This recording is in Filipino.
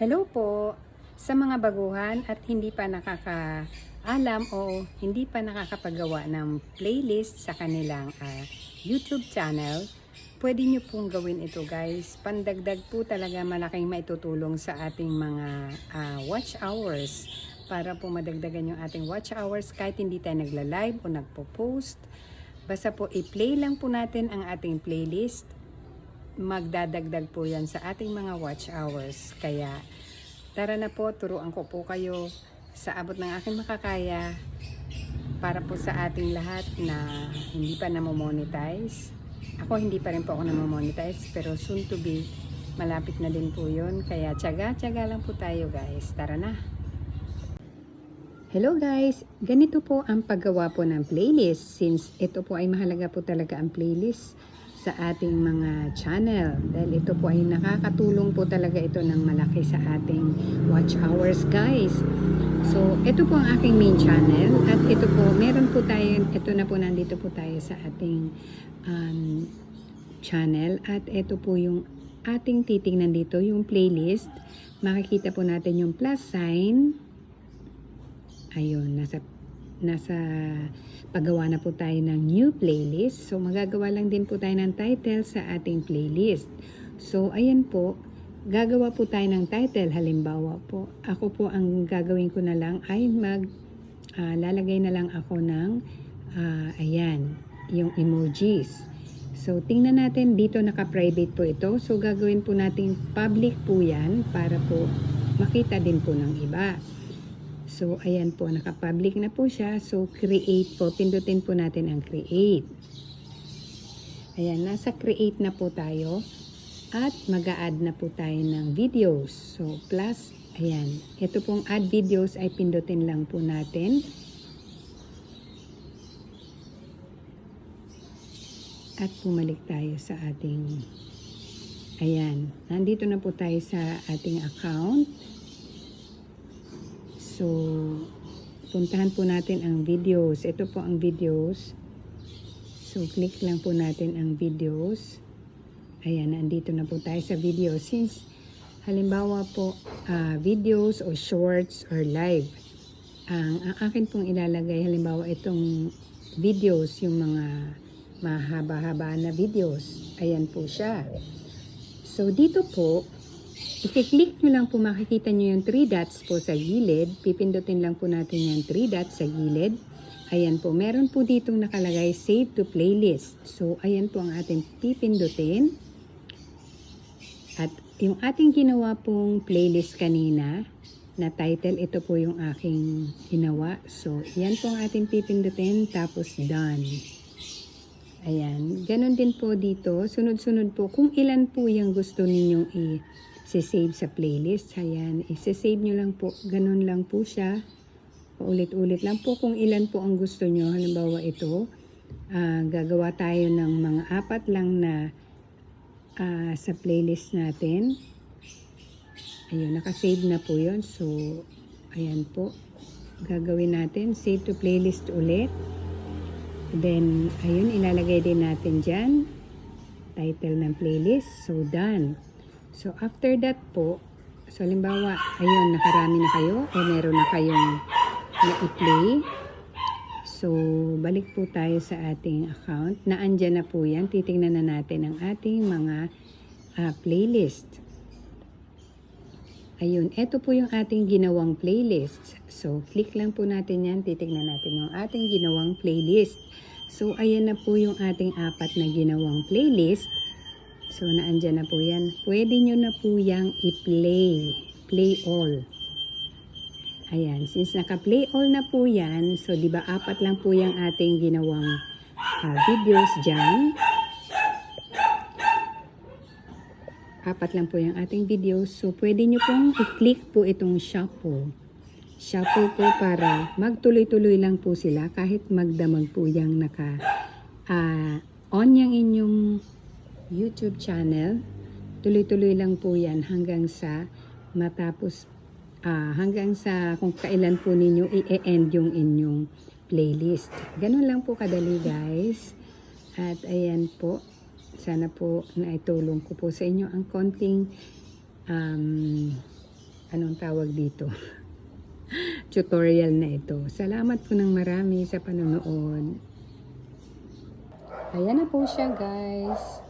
Hello po sa mga baguhan at hindi pa nakakaalam o hindi pa nakakapagawa ng playlist sa kanilang ah, YouTube channel. Pwede nyo pong gawin ito guys. Pandagdag po talaga malaking maitutulong sa ating mga ah, watch hours para po madagdagan yung ating watch hours kahit hindi tayo nagla-live o nagpo-post. Basta po i-play lang po natin ang ating playlist magdadagdag po yan sa ating mga watch hours. Kaya tara na po, turuan ko po kayo sa abot ng aking makakaya para po sa ating lahat na hindi pa namo-monetize. Ako hindi pa rin po ako namo-monetize pero soon to be malapit na din po yun. Kaya tiyaga-tiyaga lang po tayo guys. Tara na! Hello guys! Ganito po ang paggawa po ng playlist since ito po ay mahalaga po talaga ang playlist sa ating mga channel. Dahil ito po ay nakakatulong po talaga ito ng malaki sa ating watch hours guys. So ito po ang aking main channel. At ito po meron po tayo ito na po nandito po tayo sa ating um, channel. At ito po yung ating titingnan dito yung playlist. Makikita po natin yung plus sign. Ayun nasa nasa paggawa na po tayo ng new playlist. So, magagawa lang din po tayo ng title sa ating playlist. So, ayan po, gagawa po tayo ng title. Halimbawa po, ako po ang gagawin ko na lang ay mag, ah, lalagay na lang ako ng, ah, ayan, yung emojis. So, tingnan natin, dito naka-private po ito. So, gagawin po natin public po yan para po makita din po ng iba. So, ayan po, naka-public na po siya. So, create po. Pindutin po natin ang create. Ayan, nasa create na po tayo. At mag add na po tayo ng videos. So, plus, ayan. Ito pong add videos ay pindutin lang po natin. At pumalik tayo sa ating, ayan. Nandito na po tayo sa ating account. So, puntahan po natin ang videos. Ito po ang videos. So, click lang po natin ang videos. Ayan, nandito na po tayo sa videos. Since, halimbawa po, ah, videos o shorts or live. Ang, ang akin pong ilalagay, halimbawa itong videos, yung mga mahaba-haba na videos. Ayan po siya. So, dito po, I-click nyo lang po makikita nyo yung 3 dots po sa gilid. Pipindutin lang po natin yung 3 dots sa gilid. Ayan po, meron po ditong nakalagay save to playlist. So, ayan po ang ating pipindutin. At yung ating ginawa pong playlist kanina na title, ito po yung aking ginawa. So, yan po ang ating pipindutin tapos done. Ayan, ganun din po dito. Sunod-sunod po kung ilan po yung gusto ninyong i- save sa playlist. Ayan, isi-save nyo lang po. Ganun lang po siya. Paulit-ulit lang po kung ilan po ang gusto nyo. Halimbawa ito, ah, gagawa tayo ng mga apat lang na ah, sa playlist natin. Ayun, nakasave na po yon So, ayan po. Gagawin natin, save to playlist ulit. Then, ayun, ilalagay din natin dyan. Title ng playlist. So, done. So, after that po, so, halimbawa, ayun, nakarami na kayo o meron na kayong na-play. So, balik po tayo sa ating account. Naandyan na po yan. Titingnan na natin ang ating mga ah, playlist. Ayun, ito po yung ating ginawang playlist. So, click lang po natin yan. Titignan natin yung ating ginawang playlist. So, ayan na po yung ating apat na ginawang playlist. So, naandyan na po yan. Pwede nyo na po yang i-play. Play all. Ayan, since naka-play all na po yan, so di ba apat lang po yung ating ginawang ah, videos dyan. Apat lang po yung ating videos. So, pwede nyo pong i-click po itong shuffle. Shuffle po para magtuloy-tuloy lang po sila kahit magdamag po yung naka ah, on yung inyong YouTube channel. Tuloy-tuloy lang po yan hanggang sa matapos, ah, hanggang sa kung kailan po ninyo i-end yung inyong playlist. Ganun lang po kadali guys. At ayan po, sana po naitulong ko po sa inyo ang konting um, anong tawag dito? tutorial na ito. Salamat po ng marami sa panonood. Ayan na po siya guys.